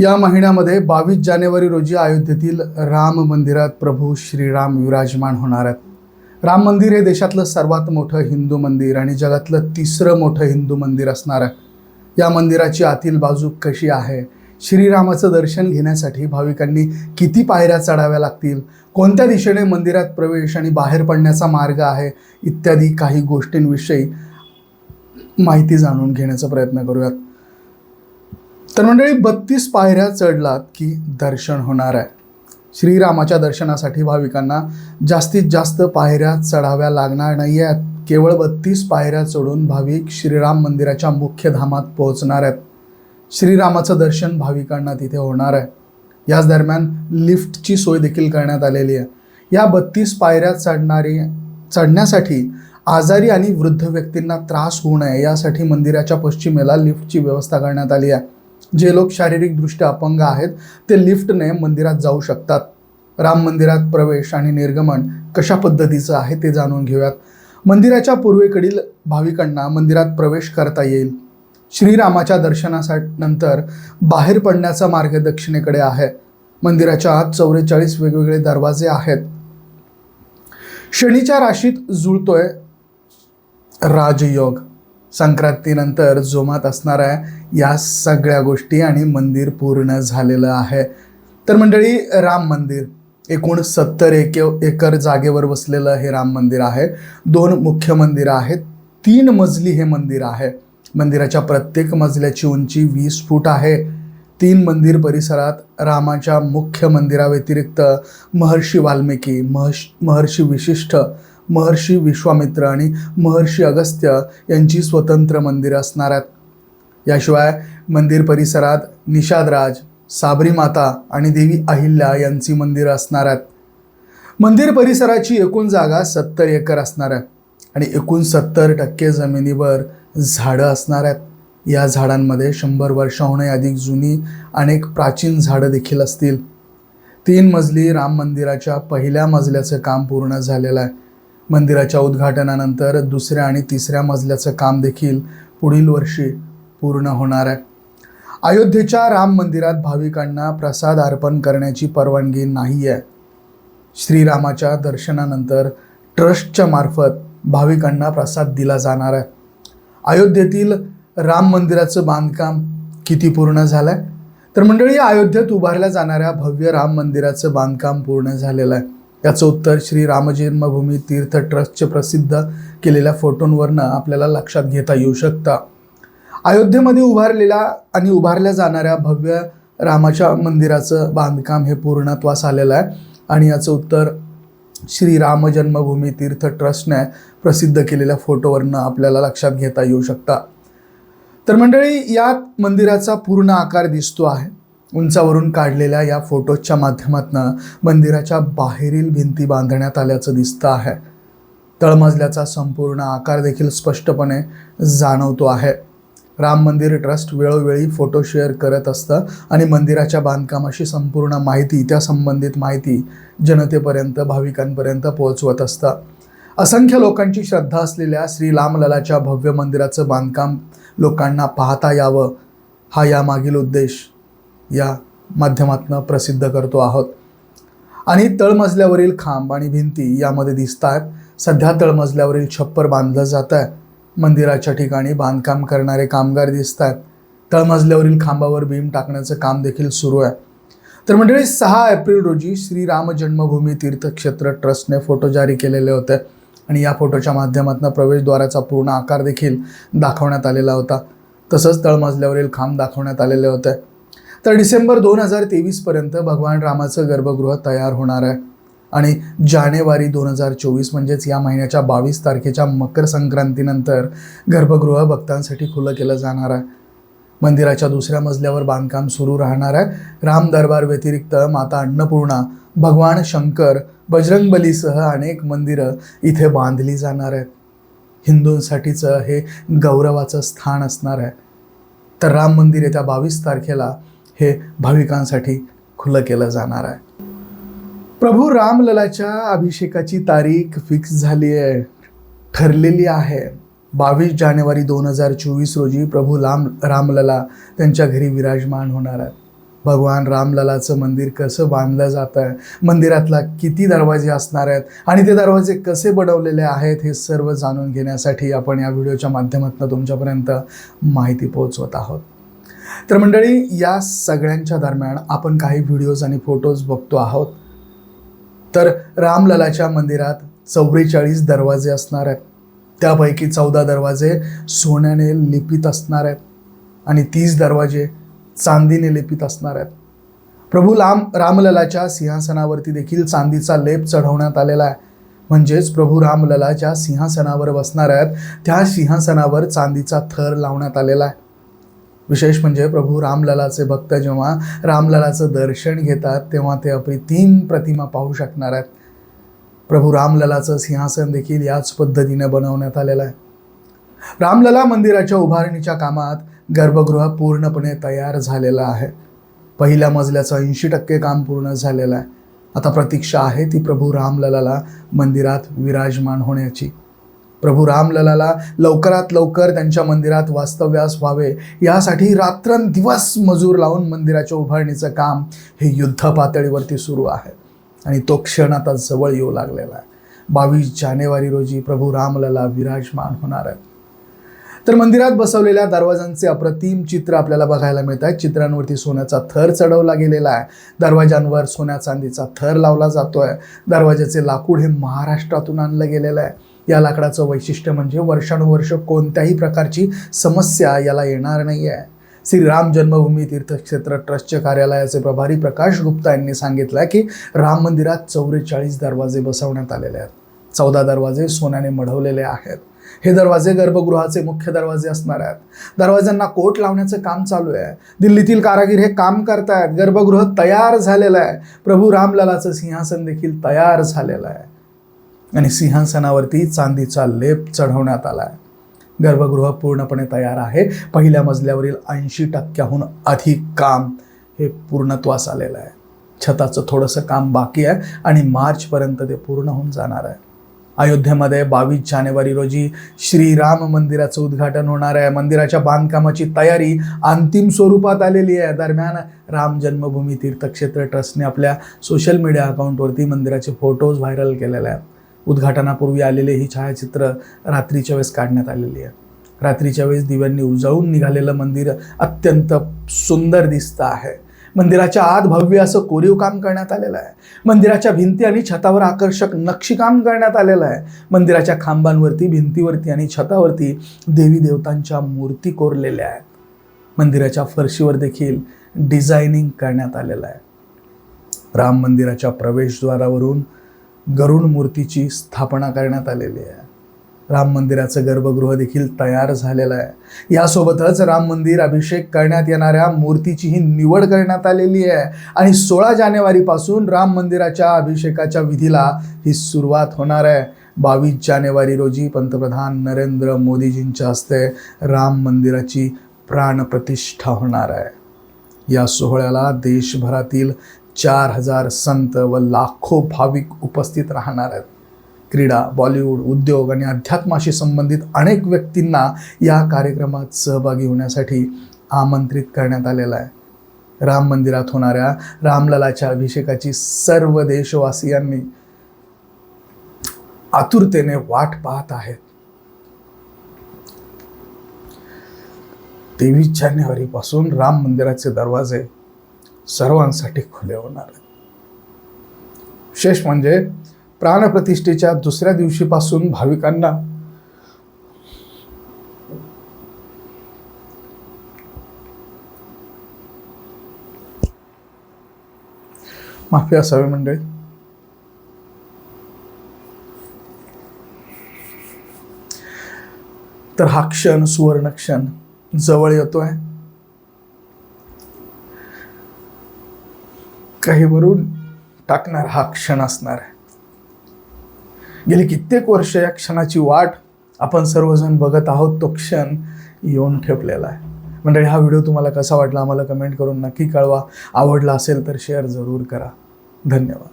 या महिन्यामध्ये बावीस जानेवारी रोजी अयोध्येतील राम मंदिरात प्रभू श्रीराम विराजमान होणार आहेत. राम मंदिर हे देशातलं सर्वात मोठं हिंदू मंदिर आणि जगातलं तिसरं मोठं हिंदू मंदिर असणार आहे. या मंदिराची आतील बाजू कशी आहे? श्रीरामाचं दर्शन घेण्यासाठी भाविकांनी किती पायऱ्या चढाव्या लागतील? कोणत्या दिशेने मंदिरात प्रवेश आणि बाहेर पडण्याचा मार्ग आहे? इत्यादी काही गोष्टींविषयी माहिती जाणून घेण्याचा प्रयत्न करूयात. तर मंडळी बत्तीस पायऱ्या चढलात की दर्शन होणार आहे. श्रीरामाच्या दर्शनासाठी भाविकांना जास्तीत जास्त पायऱ्या चढाव्या लागणार नाही आहेत केवळ बत्तीस पायऱ्या चढून भाविक श्रीराम मंदिराच्या मुख्य धामात पोहोचणार आहेत. श्रीरामाचं दर्शन भाविकांना तिथे होणार आहे. याच दरम्यान लिफ्टची सोय देखील करण्यात आलेली आहे. या बत्तीस पायऱ्या चढणारी चढण्यासाठी आजारी आणि वृद्ध व्यक्तींना त्रास होऊ नये यासाठी मंदिराच्या पश्चिमेला लिफ्टची व्यवस्था करण्यात आली आहे. जे लोक शारीरिकदृष्ट्या अपंग आहेत ते लिफ्टने मंदिरात जाऊ शकतात. राम मंदिरात प्रवेश आणि निर्गमन कशा पद्धतीचं आहे ते जाणून घेऊयात. मंदिराच्या पूर्वेकडील भाविकांना मंदिरात प्रवेश करता येईल. श्रीरामाच्या दर्शनासाठी नंतर बाहेर पडण्याचा मार्ग दक्षिणेकडे आहे. मंदिराच्या आत चौवेचाळीस वेगवेगळे दरवाजे आहेत. शनीच्या राशीत जुळतोय राजयोग. संक्रांतीनंतर जोमात असणाऱ्या या सगळ्या गोष्टी आणि मंदिर पूर्ण झालेलं आहे. तर मंडळी राम मंदिर. एकूण सत्तर एक एकर जागेवर वसलेलं हे राम मंदिर आहे. दोन मुख्य मंदिरं आहेत. तीन मजली हे मंदिर आहे. मंदिराच्या प्रत्येक मजल्याची उंची वीस फूट आहे. तीन मंदिर परिसरात रामाच्या मुख्य मंदिराव्यतिरिक्त महर्षी वाल्मिकी महर्ष महर्षी विशिष्ट महर्षी विश्वामित्र आणि महर्षी अगस्त्य यांची स्वतंत्र मंदिरं असणार आहेत. याशिवाय मंदिर परिसरात निषादराज साबरी माता आणि देवी अहिल्या यांची मंदिरं असणार आहेत. मंदिर परिसराची एकूण जागा सत्तर एकर असणार आहे आणि एकूण सत्तर टक्के जमिनीवर झाडं असणार आहेत. या झाडांमध्ये शंभर वर्षाहूनही अधिक जुनी अनेक प्राचीन झाडं देखील असतील. तीन मजली राम मंदिराच्या पहिल्या मजल्याचं काम पूर्ण झालेलं आहे. मंदिराच्या उद्घाटनानंतर दुसऱ्या आणि तिसऱ्या मजल्याचं काम देखील पुढील वर्षी पूर्ण होणार आहे. अयोध्येच्या राम मंदिरात भाविकांना प्रसाद अर्पण करण्याची परवानगी नाही आहे श्रीरामाच्या दर्शनानंतर ट्रस्टच्या मार्फत भाविकांना प्रसाद दिला जाणार आहे. अयोध्येतील राम मंदिराचं बांधकाम किती पूर्ण झालं आहे तर मंडळी अयोध्येत उभारल्या जाणाऱ्या भव्य राम मंदिराचं बांधकाम पूर्ण झालेलं आहे. याचं उत्तर श्री रामजन्मभूमी तीर्थ ट्रस्टचे प्रसिद्ध केलेल्या फोटोंवरनं आपल्याला लक्षात घेता येऊ शकतं. अयोध्येमध्ये उभारलेल्या आणि उभारल्या जाणाऱ्या भव्य रामाच्या मंदिराचं बांधकाम हे पूर्णत्वास आलेलं आहे आणि याचं उत्तर श्री राम जन्मभूमी तीर्थ ट्रस्टने प्रसिद्ध केलेल्या फोटोवरनं आपल्याला लक्षात घेता येऊ शकता. तर मंडळी या मंदिराचा पूर्ण आकार दिसतो आहे. उंचावरून काढलेल्या या फोटोजच्या माध्यमातून मंदिराच्या बाहेरील भिंती बांधण्यात आल्याचं दिसतं आहे. तळमजल्याचा संपूर्ण आकार देखील स्पष्टपणे जाणवतो आहे. राम मंदिर ट्रस्ट वेळोवेळी फोटो शेअर करत असतं आणि मंदिराच्या बांधकामाशी संपूर्ण माहिती त्या संबंधित माहिती जनतेपर्यंत भाविकांपर्यंत पोहोचवत असतं. असंख्य लोकांची श्रद्धा असलेल्या श्री रामललाच्या भव्य मंदिराचं बांधकाम लोकांना पाहता यावं हा यामागील उद्देश. या माध्यमातून प्रसिद्ध करतो आहोत. आणि तळमजल्यावरील खांब आणि भिंती यामध्ये दिसत आहेत सध्या तळमजल्यावरील छप्पर बांधलं जात आहे मंदिराच्या ठिकाणी बांधकाम करणारे कामगार दिसत आहेत तळमजल्यावरील खांबावर भीम टाकण्याचं काम देखील सुरू आहे. तर मंडळी सहा एप्रिल रोजी श्रीराम जन्मभूमी तीर्थक्षेत्र ट्रस्टने फोटो जारी केलेले होते. आणि या फोटोच्या माध्यमातून प्रवेशद्वाराचा पूर्ण आकार देखील दाखवण्यात आलेला होता. तसंच तळमजल्यावरील खांब दाखवण्यात आलेले होते. तर डिसेंबर दोन हजार तेवीसपर्यंत भगवान रामाचं गर्भगृह तयार होणार आहे. आणि जानेवारी दोन हजार चोवीस म्हणजेच या महिन्याच्या बावीस तारखेच्या मकर संक्रांतीनंतर गर्भगृह भक्तांसाठी खुलं केलं जाणार आहे. मंदिराच्या दुसऱ्या मजल्यावर बांधकाम सुरू राहणार आहे. राम दरबार व्यतिरिक्त माता अन्नपूर्णा भगवान शंकर बजरंगबलीसह अनेक मंदिरं इथे बांधली जाणार आहेत. हिंदूंसाठीचं हे गौरवाचं स्थान असणार आहे. तर राम मंदिर येत्या बावीस तारखेला हे भाविकांसाठी खुलं केलं जाणार आहे. प्रभू रामललाच्या अभिषेकाची तारीख फिक्स झाली आहे ठरलेली आहे. बावीस जानेवारी दोन हजार चोवीस रोजी प्रभू राम रामलला त्यांच्या घरी विराजमान होणार आहेत भगवान रामललाचं मंदिर कसं बांधलं जातं आहे मंदिरातला किती दरवाजे असणार आहेत आणि ते दरवाजे कसे बनवलेले आहेत हे सर्व जाणून घेण्यासाठी आपण या व्हिडिओच्या माध्यमातून तुमच्यापर्यंत माहिती पोहोचवत आहोत. तर मंडळी या सगळ्यांच्या दरम्यान आपण काही व्हिडिओज आणि फोटोज बघतो आहोत. तर रामललाच्या मंदिरात चौवेचाळीस दरवाजे असणार आहेत. त्यापैकी चौदा दरवाजे सोन्याने लिपित असणार आहेत आणि तीस दरवाजे चांदीने लिपित असणार आहेत. प्रभू राम रामललाच्या सिंहासनावरती देखील चांदीचा लेप चढवण्यात आलेला आहे. म्हणजेच प्रभू रामलला ज्या सिंहासनावर बसणार आहेत त्या सिंहासनावर चांदीचा थर लावण्यात आलेला आहे. विशेष म्हणजे प्रभू रामललाचे भक्त जेव्हा रामललाचं दर्शन घेतात तेव्हा ते अप्रतिम प्रतिमा पाहू शकणार आहेत. प्रभू रामललाचं सिंहासन देखील याच पद्धतीने बनवण्यात आलेलं आहे. रामलला मंदिराच्या उभारणीच्या कामात गर्भगृह पूर्णपणे तयार झालेलं आहे. पहिल्या मजल्याचं ऐंशी टक्के काम पूर्ण झालेलं आहे. आता प्रतीक्षा आहे ती प्रभू रामललाला मंदिरात विराजमान होण्याची. प्रभू रामललाला लवकरात लवकर त्यांच्या मंदिरात वास्तव्यास व्हावे. यासाठी रात्रंदिवस मजूर लावून मंदिराच्या उभारणीचं काम हे युद्ध पातळीवरती सुरू आहे. आणि तो क्षण आता जवळ येऊ लागलेला आहे. बावीस जानेवारी रोजी प्रभू रामलला विराजमान होणार आहेत. तर मंदिरात बसवलेल्या दरवाजांचे अप्रतिम चित्र आपल्याला बघायला मिळत आहे चित्रांवरती सोन्याचा थर चढवला गेलेला आहे. दरवाजांवर सोन्या चांदीचा थर लावला जातो आहे दरवाजाचे लाकूड हे महाराष्ट्रातून आणलं गेलेलं आहे. या लाकडाचं वैशिष्ट्य म्हणजे वर्षानुवर्ष कोणत्याही प्रकारची समस्या याला येणार नाही आहे श्री राम जन्मभूमी तीर्थक्षेत्र ट्रस्टच्या कार्यालयाचे प्रभारी प्रकाश गुप्ता यांनी सांगितलं की राम मंदिरात चौवेचाळीस दरवाजे बसवण्यात आलेले आहेत. चौदा दरवाजे सोन्याने मढवलेले आहेत. हे दरवाजे गर्भगृहाचे मुख्य दरवाजे असणार आहेत. दरवाज्यांना कोट लावण्याचं काम चालू आहे. दिल्लीतील कारागीर हे काम करतायत. गर्भगृह तयार झालेलं आहे. प्रभू रामललाचं सिंहासन देखील तयार झालेलं आहे. आणि सिंहासनावरती चांदीचा लेप चढवण्यात आला आहे गर्भगृह पूर्णपणे तयार आहे. पहिल्या मजल्यावरील ऐंशी टक्क्याहून अधिक काम हे पूर्णत्वास आलेलं आहे. छताचं थोडंसं काम बाकी आहे आणि मार्चपर्यंत ते पूर्ण होऊन जाणार आहे. अयोध्येमध्ये बावीस जानेवारी रोजी श्रीराम मंदिराचं उद्घाटन होणार आहे. मंदिराच्या बांधकामाची तयारी अंतिम स्वरूपात आलेली आहे. दरम्यान राम जन्मभूमी तीर्थक्षेत्र ट्रस्टने आपल्या सोशल मीडिया अकाउंटवरती मंदिराचे फोटोज व्हायरल केलेले आहेत. उद्घाटनापूर्वी आलेले ही छायाचित्र रात्रीच्या वेळेस काढण्यात आलेली आहे. रात्रीच्या वेळेस दिव्यांनी उजळून निघालेलं मंदिर अत्यंत सुंदर दिसतं आहे. मंदिराच्या आत भव्य असं कोरीव काम करण्यात आलेलं आहे. मंदिराच्या भिंती आणि छतावर आकर्षक नक्षीकाम करण्यात आलेलं आहे. मंदिराच्या खांबांवरती भिंतीवरती आणि छतावरती देवी देवतांच्या मूर्ती कोरलेल्या आहेत. मंदिराच्या फरशीवर देखील डिझायनिंग करण्यात आलेलं आहे. राम मंदिराच्या प्रवेशद्वारावरून गरुड मूर्तीची स्थापना करण्यात आलेली आहे. राम मंदिराचं गर्भगृह देखील तयार झालेलं आहे. यासोबतच राम मंदिर अभिषेक करण्यात येणाऱ्या मूर्तीचीही निवड करण्यात आलेली आहे. आणि सोळा जानेवारीपासून राम मंदिराच्या अभिषेकाच्या विधीला ही सुरुवात होणार आहे. बावीस जानेवारी रोजी पंतप्रधान नरेंद्र मोदीजींच्या हस्ते राम मंदिराची प्राणप्रतिष्ठा होणार आहे. या सोहळ्याला देशभरातील चार हजार संत व लाखो भाविक उपस्थित राहणार आहेत. क्रीडा बॉलिवूड उद्योग आणि अध्यात्माशी संबंधित अनेक व्यक्तींना या कार्यक्रमात सहभागी होण्यासाठी आमंत्रित करण्यात आलेलं आहे. राम मंदिरात होणाऱ्या रामललाच्या अभिषेकाची सर्व देशवासियांनी आतुरतेने वाट पाहत आहेत. तेवीस जानेवारीपासून राम मंदिराचे दरवाजे सर्वांसाठी खुले होणार आहेत. विशेष म्हणजे प्राणप्रतिष्ठेच्या दुसऱ्या दिवशीपासून भाविकांना माफी असावी मंडळी. तर हा क्षण सुवर्ण क्षण जवळ येतोय. काही वरून टाकणार हा क्षण असणार आहे. गेली कित्येक वर्ष या क्षणाची वाट आपण सर्वजण बघत आहोत तो क्षण येऊन ठेपलेला आहे. मंडळी हा व्हिडिओ तुम्हाला कसा वाटला आम्हाला कमेंट करून नक्की कळवा. आवडला असेल तर शेअर जरूर करा. धन्यवाद.